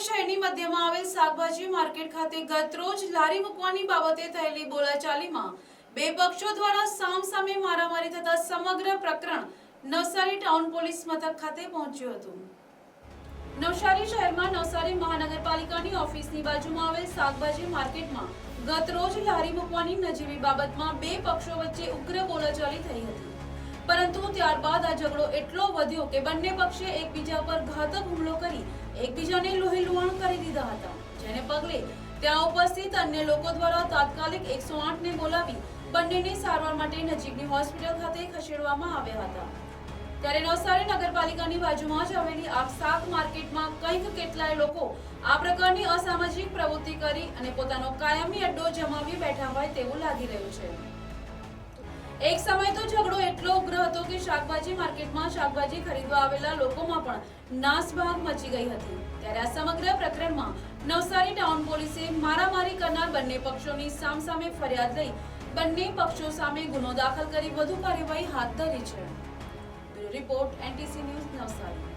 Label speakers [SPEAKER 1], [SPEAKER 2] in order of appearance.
[SPEAKER 1] શહેરની મધ્યમાં આવેલ શાકભાજી માર્કેટ ખાતે ગતરોજ લારી મૂકવાની બાબતે થયેલી બોલાચાલીમાં બે પક્ષો દ્વારા સામસામે મારામારી થતા સમગ્ર પ્રકરણ નવસારી ટાઉન પોલીસ મથક ખાતે પહોંચ્યું હતું. નવસારી શહેરમાં નવસારી મહાનગરપાલિકાની ઓફિસની બાજુમાં આવેલ શાકભાજી માર્કેટમાં ગતરોજ લારી મૂકવાની નજીવી બાબતમાં બે પક્ષો વચ્ચે ઉગ્ર બોલાચાલી થઈ હતી. પરંતુ ત્યારબાદ આ ઝઘડો એટલો વધ્યો કે બંને પક્ષે એકબીજા પર ઘાતક હુમલો કરી એકબીજાને લોહી દીધા હતા. જેને પગલે ત્યાં ઉપસ્થિત અન્ય લોકો દ્વારા તાત્કાલિક એકસો ને બોલાવી બંનેને સારવાર માટે નજીકની હોસ્પિટલ ખાતે ખસેડવામાં આવ્યા હતા. ત્યારે નવસારી નગરપાલિકાની બાજુમાં જ આવેલી આ શાક માર્કેટમાં કંઈક કેટલાય લોકો આ પ્રકારની અસામાજિક પ્રવૃત્તિ કરી અને પોતાનો કાયમી અડ્ડો જમાવી બેઠા હોય તેવું લાગી રહ્યું છે. એક સમય તો શાકભાજી માર્કેટમાં શાકભાજી ખરીદવા આવેલા લોકોમાં પણ નાસભાગ મચી ગઈ હતી. ત્યારે આ સમગ્ર પ્રકરણમાં નવસારી ટાઉન પોલીસે મારામારી કરનાર બંને પક્ષોની સામસામે ફરિયાદ લઈ બંને પક્ષો સામે ગુનો દાખલ કરી વધુ કાર્યવાહી હાથ ધરી છે. Report NTC news Navsari.